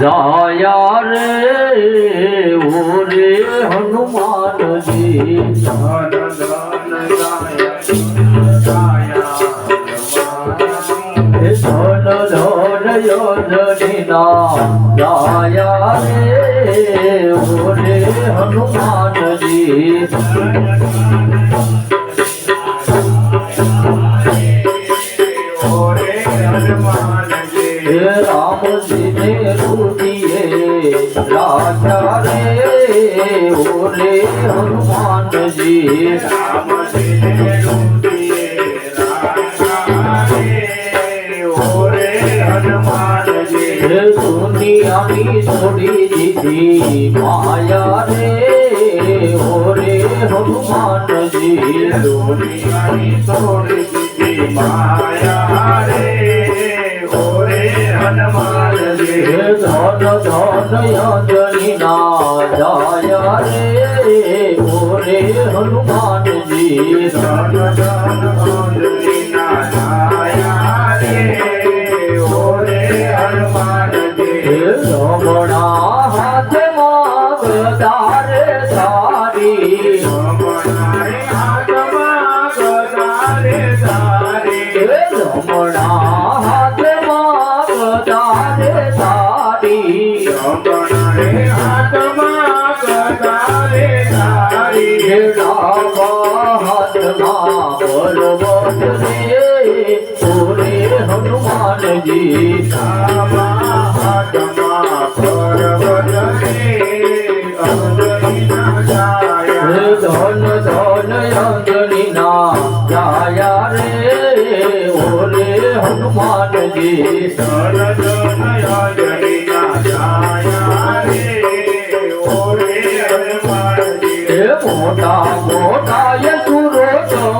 જાયા રે ઓરે હનુમાનજી. ધન ધન યોજનીના જાયા રે ઓરે હનુમાનજી. રે ઓરે હનુમાનજી દુનિયાની છોડી દીધી માયા રે ઓરે હનુમાનજી હે ધન ધન યજની ના રે ઓરે હનુમાનજી હે ડાબા હાથમાં બલવત રે ઓરે હનુમાનજી. ધન મોટા મોટા યસુરો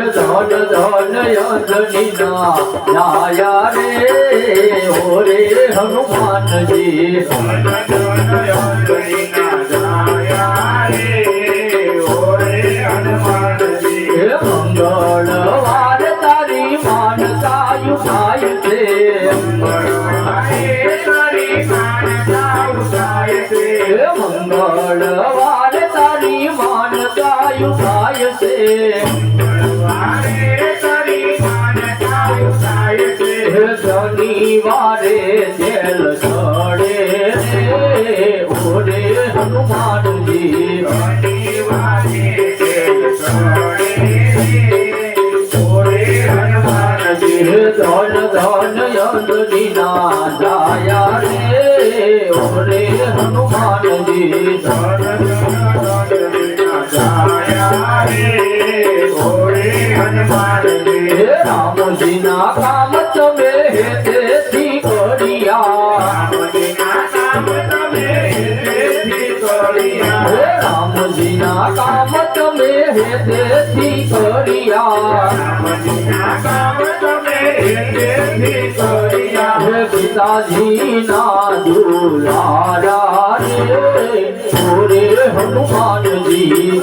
મોટા મોટા યસુરો તમે સહાર્યા હે રે હનુમાનજી હે ધન ધન યજની ના જાયા રે મંગળવાર તારી માનતાયુ થાય છે છે હે શનિવારે તેલ ચડે રે ઓરે હનુમાનજી ધન ધન યજની ના જાયા રે ઓરે હનુમાનજી હે રામજી ના કામ તમે હેતેથી કર્યા. રામજીના કામ તમે હેતેથી કર્યા. પિતાજીના દુલારા રે હનુમાનજી.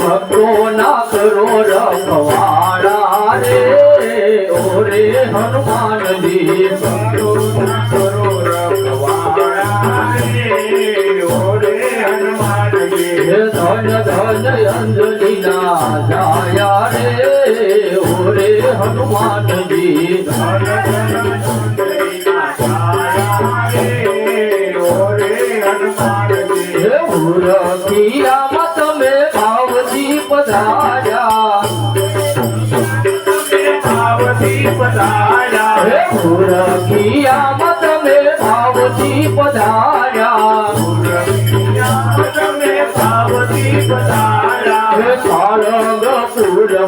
ભક્તો ના કરો રખવાડા રે. ઓરે હનુમાનજી હે ધન ધન ધન અંજલિ ના જાયા રે. ઓરે હનુમાનજી હે ઉરખિયામાં હે ઉરખિયામાં તમે ભાવથી પધાર્યા સારંગપુરમાં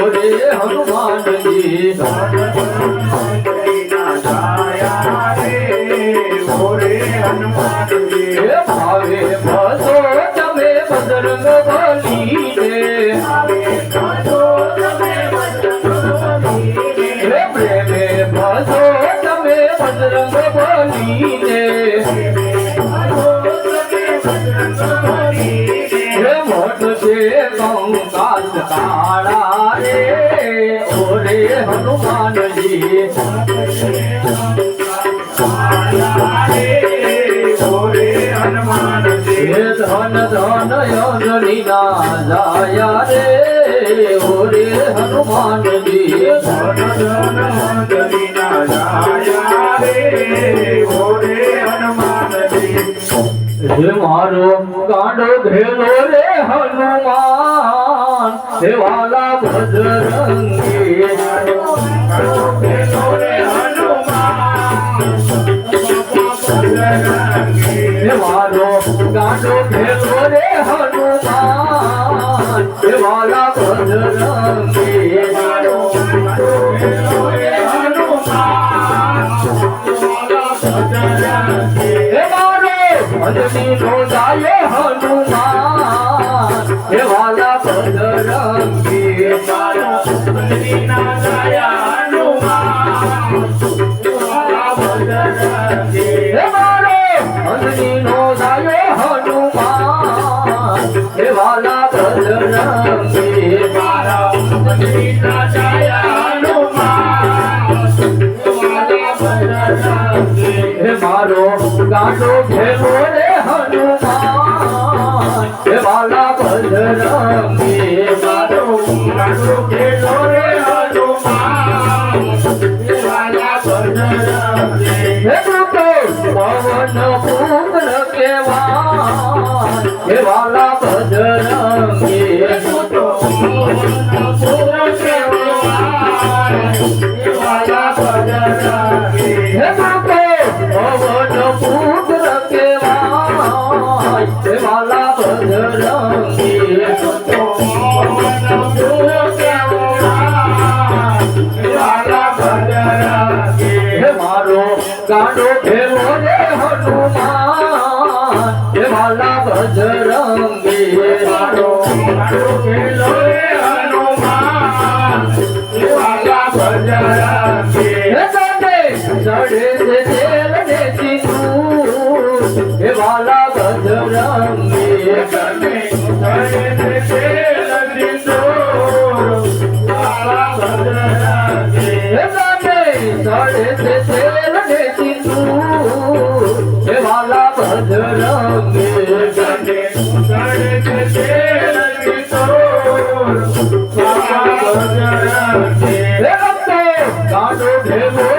ઓરે હનુમાનજી ભાવે ભસો તમે બજરંગ બલીને હે હનુમાનજી ધન ધન અંજલિ ના જાયા રે ઓરે હનુમાનજી હનુમાન હે વાલા મારો ગાંડો ઘેલો રે હનુમાન. હે વાલા ભદ્રંગી હે મારો ભજની નો જાય હનુમાન. ગાંડો ભેગો રે હનુમાન. પવન કેવા હે ભદ્રંગી ભેગો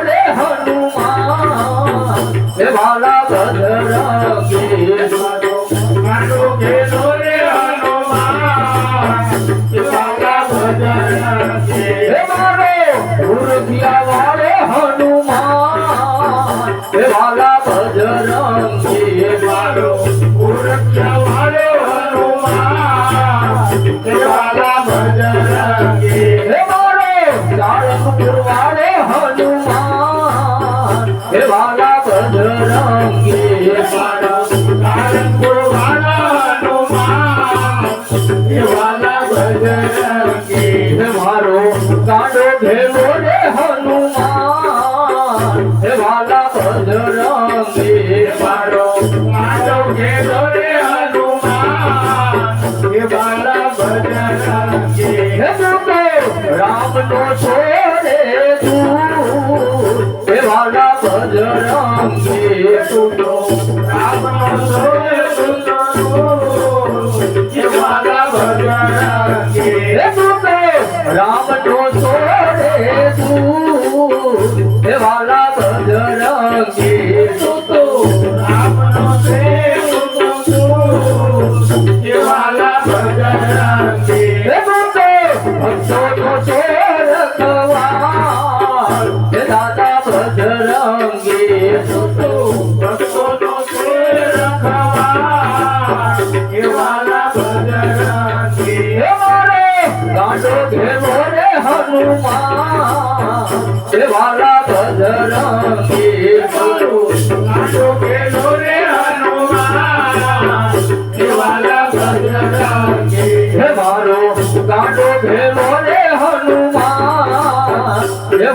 રામ નો છોડે તું. વાલા તો રામ નો છોડે વાલા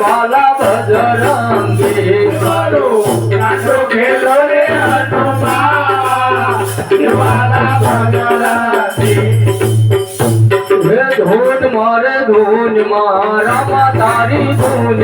વાલા બજરંગી કરો નાચો ખેલો રે મારે ધૂન મારા તારી ધૂન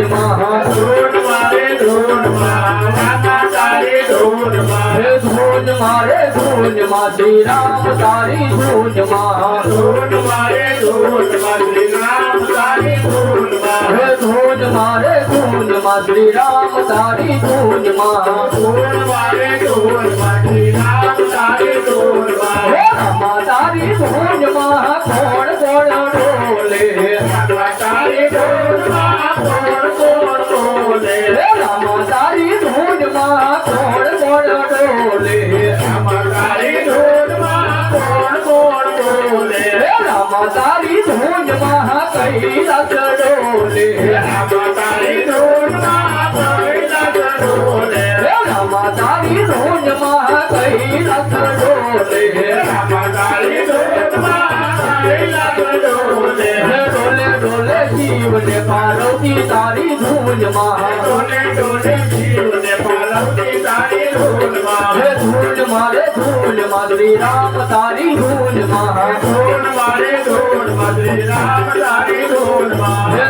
ધૂન મારે ધૂનમાં શ્રી રામ તારી ધૂન મારે ધૂન શ્રી રામ તારી ધૂન મારે ધૂનમાં શ્રી રામ તારી ધૂન મહા ધૂન મારે ધૂન શ્રી રામ તારી ધૂનમાં તારી ધૂન મહા કોણ કોણ ડોલે હે રામા તારી ધૂન ડોલે ડોલે જીવને પાલવતી તારી ધૂનમાં હે ધૂન મારે ધૂનમાં રામ તારી ધૂનમાં ધૂન મારે ધૂન શ્રી રામ તારી ધૂનમાં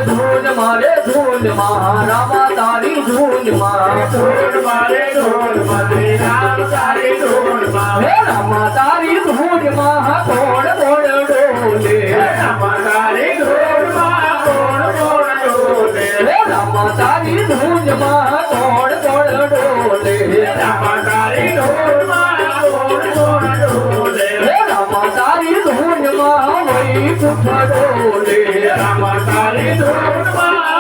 મારે ધૂનમાં રામા તારી ધૂનમાં ધૂન મારે ધૂન શ્રી રામ તારી ધૂનમાં હે રામા તારી ધૂનમાં કોણ કોણ ડોલે? રામા તારી ધૂનમાં કોણ કોણ ડોલે? હે રામા તારી ધૂનમાં કોણ કોણ ડોલે? રામ તારી ધૂનમાં કોણ કોણ ડોલે? હે રામા તારી ધૂનમાં વૈકુંઠ ડોલે રામા તારી ધૂનમાં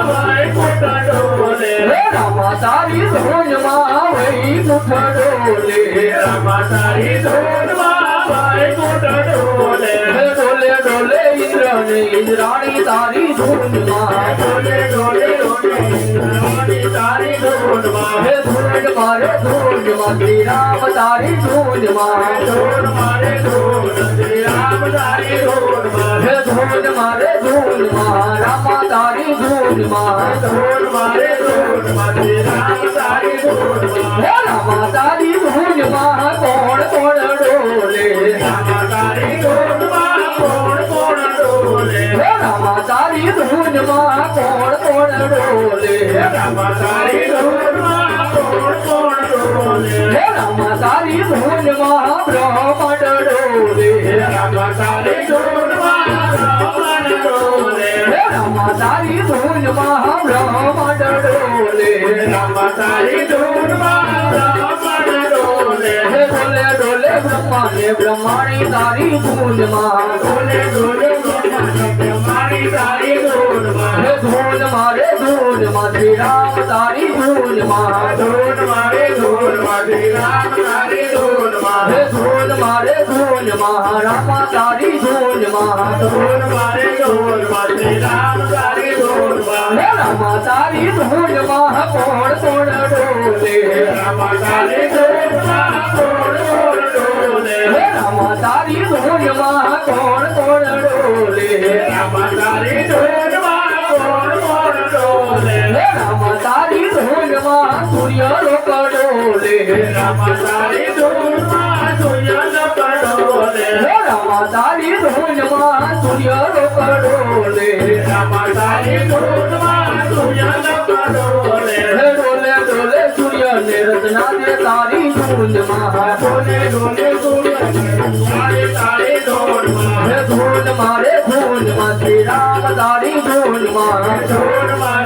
વૈકુંઠ ડોલે હે રામા તારી ધૂનમાં વૈકુંઠ ડોલે રામ તારી ધૂનમાં વૈકુંઠ ડોલે હે ડોલે ડોલે ને ઇન્દ્રાણી તારી ધૂનમાં ડોલે ડોલે ડોલે રામની તારી ધૂનમાં હે રામ તારી ધૂનમાં મારે ધૂન શ્રી રામ તારી ધૂનમાં હે રામા તારી ધૂનમાં ધૂન મારે ધૂન શ્રી રામ તારી ધૂનમાં હે રામા ધૂનમાં કોણ કોણ રામ તારી કોણ ડોલે ડોલે રામ તારી ધૂનમાં રાવણ ડોલે રામા તારી ધૂન બ્રહ્માંડ ડોલે રામ તારી ધૂનમાં રાવણ ડોલે ડોલે ડોલે બ્રહ્મા બ્રહ્માણી તારી ધૂનમાં હે ધૂન, મારે ધૂનમાં શ્રી રામ, તારી ધૂનમાં ધૂન, મારે ધૂન શ્રી રામ, તારી ધૂન, મારે ધૂન મારે ધૂનમાં રામા તારી ધૂનમાં ધૂન, મારે ધૂન શ્રી રામ, તારી ધૂન, મારે રામ, તારી ધૂનમાં કોણ કોણ ડોલે રામ, તારી ધૂનમાં કોણ કોણ ડોલે રામ, તારી ધૂનમાં કોણ કોણ ડોલે રામ, તારી હે રામા તારી ધૂનમાં સૂર્ય રોકડોલે રામા તારી ધૂનમાં સૂર્ય ડોલે ડોલે ડોલે સૂર્ય ને રચના દે તારી ધૂનમાં ડોલે ડોલે સૂર્ય તારે તારે ધૂનમાં ધૂન મારે ધૂનમાં શ્રી રામ મારે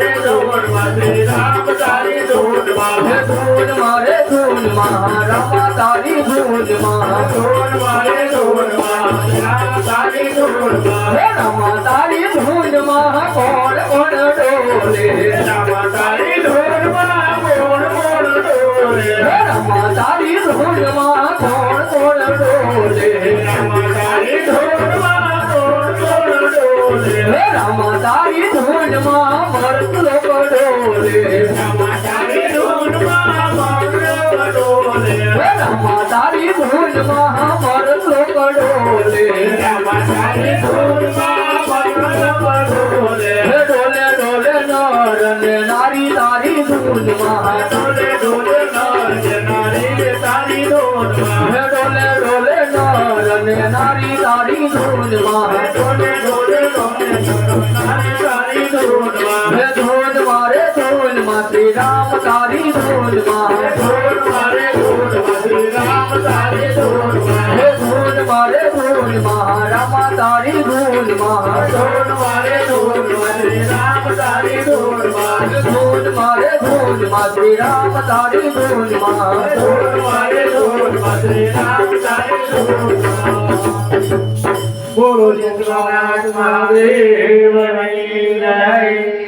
ધૂનમાં હે ધૂન મારે રામા તારી ધૂનમાં ધૂન મારે ધૂનમાં રામ તારી ધૂનમાં હે રામા તારી ધૂનમાં કોણ કોણ ડોલે? રામા તારી ધૂનમાં મોર મોર ડોલે? રામા તારી ધૂનમાં કોણ રામા તારી ધૂનમાં મરત લોકો ડોલે રામા તારી ધૂનમાં મોર ડોલે હે રામા તારી ધૂનમાં મરત લોકો ડોલે રામા તારી ધૂનમાં મોર ડોલે ડોલે ડોલે નર તારી ધૂનમાં ડોલે ડોલે નારી તારી ધૂન મારે શ્રી રામ ધૂન મારે ધૂનમાં શ્રી રામ તારી ધૂનમાં હે ધૂન મારે ધૂનમાં રામા તારી ધૂનમાં ધૂન મારે ધૂનમાં શ્રી રામ તારી ધૂનમાં ધૂન મારે ધૂનમાં શ્રી રામ તારી ધૂનમાં ધૂન મારે ધૂનમાં શ્રી રામ તારી ધૂનમાં બોલો ચંદ્રનાથ મહાદેવની જય